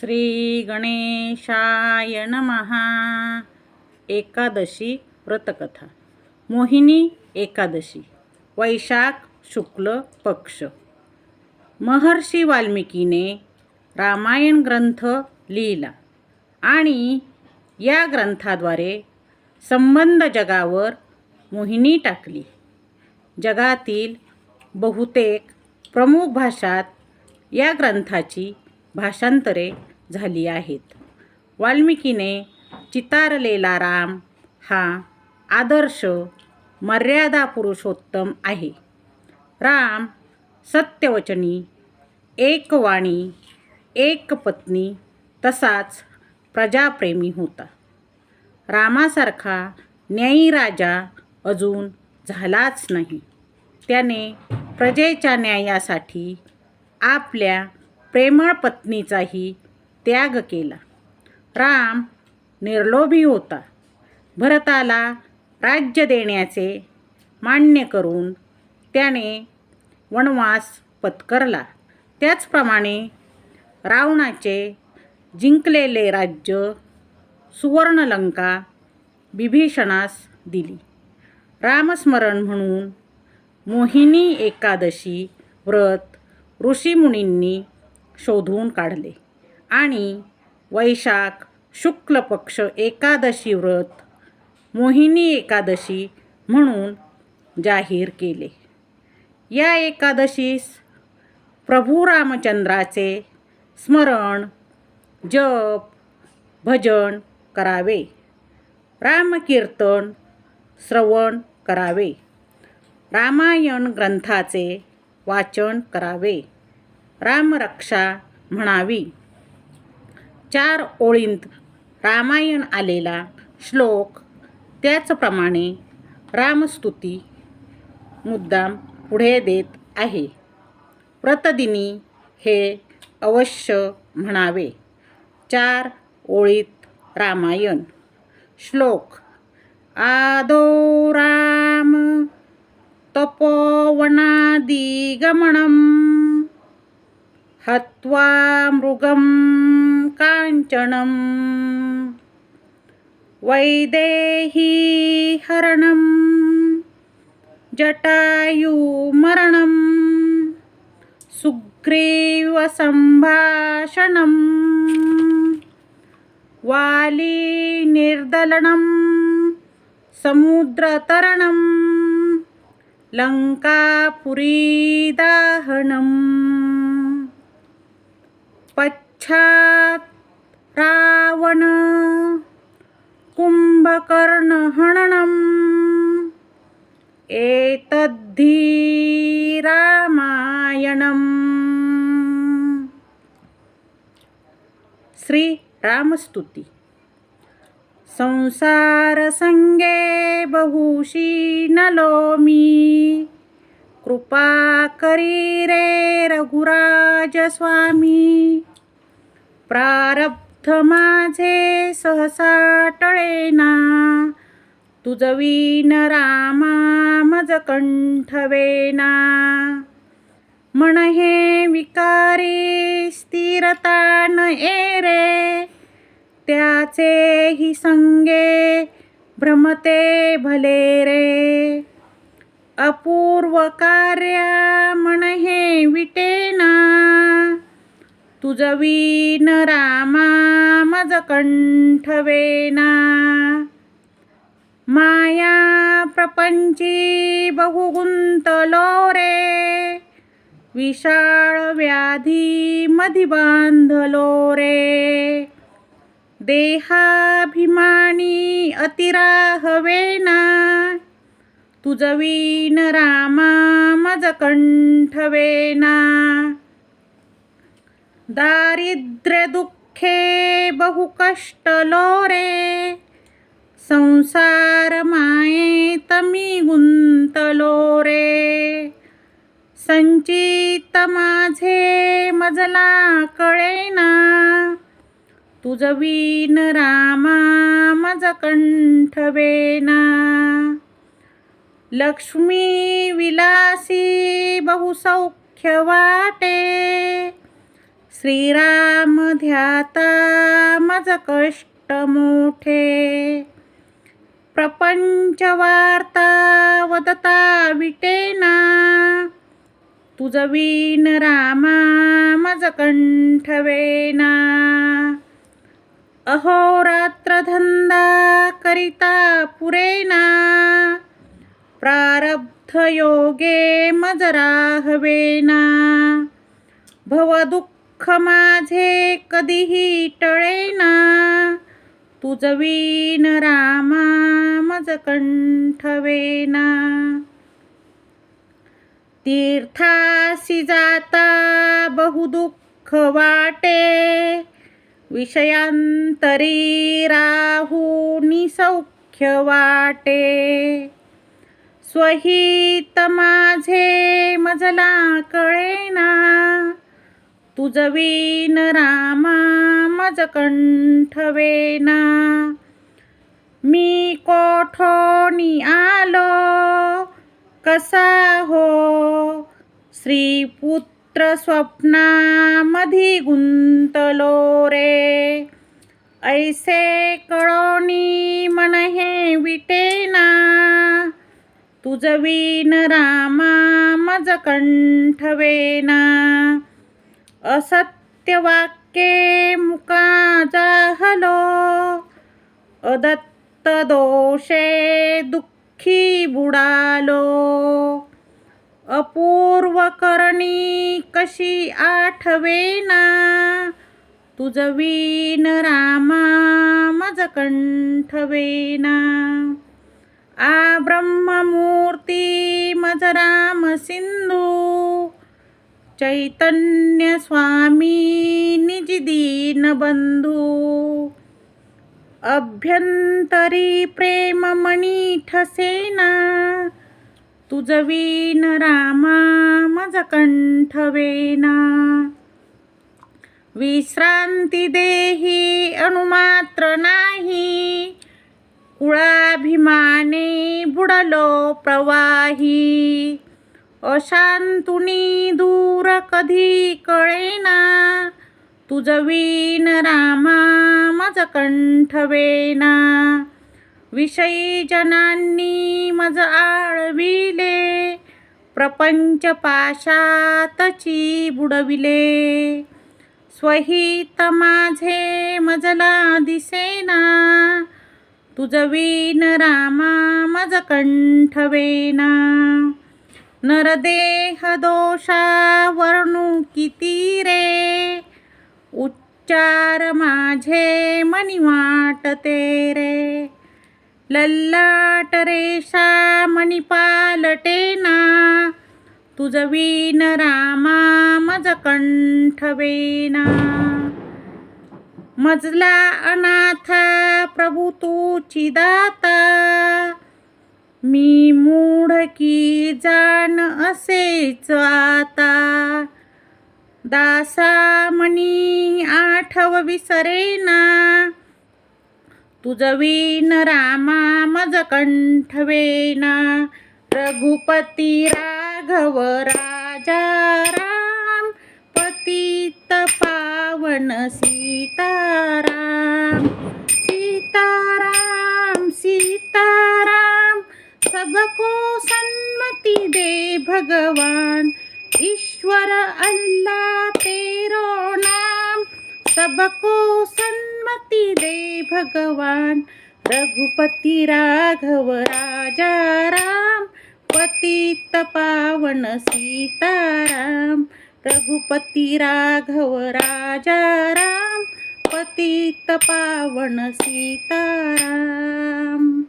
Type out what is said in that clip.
श्री गणेशाय नमहा एकादशी व्रतकथा। मोहिनी एकादशी। वैशाख शुक्ल पक्ष। महर्षी वाल्मिकीने रामायण ग्रंथ लिहिला आणि या ग्रंथाद्वारे संबंध जगावर मोहिनी टाकली. जगातील बहुतेक प्रमुख भाषात या ग्रंथाची भाषांतरे झाली आहेत. वाल्मिकीने चितारलेला राम हा आदर्श मर्यादा पुरुषोत्तम आहे. राम सत्यवचनी एकवाणी एक पत्नी तसाच प्रजाप्रेमी होता. रामासारखा न्यायी राजा अजून झालाच नाही. त्याने प्रजेच्या न्यायासाठी आपल्या प्रेमळ पत्नीचाही त्याग केला. राम निर्लोभी होता. भरताला राज्य देण्याचे मान्य करून त्याने वनवास पत्करला. त्याचप्रमाणे रावणाचे जिंकलेले राज्य सुवर्णलंका बिभीषणास दिली. रामस्मरण म्हणून मोहिनी एकादशी व्रत ऋषीमुनींनी शोधून काढले. आणि वैशाख शुक्ल पक्ष एकादशी व्रत मोहिनी एकादशी म्हणून जाहीर केले. या एकादशीस प्रभू रामचंद्राचे स्मरण जप भजन करावे. रामकीर्तन श्रवण करावे. रामायण ग्रंथाचे वाचन करावे. रामरक्षा म्हणावी. चार ओळींत रामायण आलेला श्लोक त्याचप्रमाणे रामस्तुती मुद्दाम पुढे देत आहे. व्रतदिनी हे अवश्य म्हणावे. चार ओळीत रामायण. श्लोक आदो राम तपोवनादिगमनं हत्वा मृगम काञ्चनं वैदेहीहरणं जटायुमरणं सुग्रीवसम्भाषणं वालीनिर्दलनं समुद्रतरणं लङ्कापुरीदाहनं पश्चात् रावण कुम्भकर्णहननम् एतद्धि रामायणम्। श्री रामस्तुती। बहुशी नलोमी। कृपा करी रे रघुराज स्वामी प्रारब्ध माझे सहसा टळेना. तुझवीन रामा मज कंठवेना. म्हण हे विकारी स्थिरता न एरे. त्याचे ही संगे भ्रमते भले रे अपूर्व कार्या म्हण हे विटेना. तुझवीन रामा मज कंठवेना माया प्रपंची बहुगुंतलो रे विशाळ व्याधी मधी बांधलो रे देहाभिमानी अतिराहवेना तुझवीन रामा मज कंठवेना दारिद्र्य दुःखे बहु कष्टलो रे संसार मायेत मी गुंतलो रे संचित माझे मजला कळेना तुझवीन रामा मज कंठवेना लक्ष्मी विलासी बहुसौख्य वाटे श्रीराम ध्याता मज कष्ट मोठे. प्रपंच वार्ता वदता विटेना तुझ विन रामा मज कंठवेना अहोरात्र धंदा करिता पुरेना प्रारब्ध योगे मज राहवेना भवदुःख दुःख माझे कधीही टळेना. तुझ रामा मज कंठवेना तीर्थासी जाता बहुदुःख वाटे. विषयांतरी राहूनी सौख्य वाटे. स्वहित माझे मजला कळेना. तुझ रामा मज कंठवेना मी कोठोनी आलो? कसा हो? श्रीपुत्र स्वप्नामधी गुंतलो रे. ऐसे कळोनी मन हे विटेना तुझ रामा मज कंठवेना असत्य वाक्ये मुका जाहलो अदत्त दोषे दुःखी बुडालो। अपूर्व करणी कशी आठवेना। तुझवीन रामा मज कंठवेना आ ब्रह्ममूर्ती मज राम सिंधू। चैतन्य स्वामी निज दीन बंधू। अभ्यंतरी प्रेममणी ठसेना तुझ रामा मज कंठवेना विश्रांती देही अणुमात्र नाही। कुळाभिमाने बुडलो प्रवाही। अशांतुनी दूर कधी कळेना. तुझ विन रामा मज कंठवेना विषयी जनांनी मज आळविले प्रपंच पाशातची बुडविले. स्वहित माझे मजला दिसेना. तुझ विन रामा मज कंठवेना नरदेह दोषा वर्णू किती रे? उच्चार माझे मनी वाटते रे. लल्लाट रेषा मणी पालटेना ना तुझवीन रामा मज कंठवेना मजला अनाथा प्रभु तू चिदाता मी मूढ की जाण असेच आता. दासामणी आठव विसरेना. तुझ विन रामा मज कंठवेना. रघुपती राघव राजा भगवान ईश्वर अल्लाह तेरो नाम। सबको सन्मति दे भगवान रघुपति राघव राजा राम पतित पावन सीताराम। रघुपति राघव राजा राम पतित पावन सीताराम।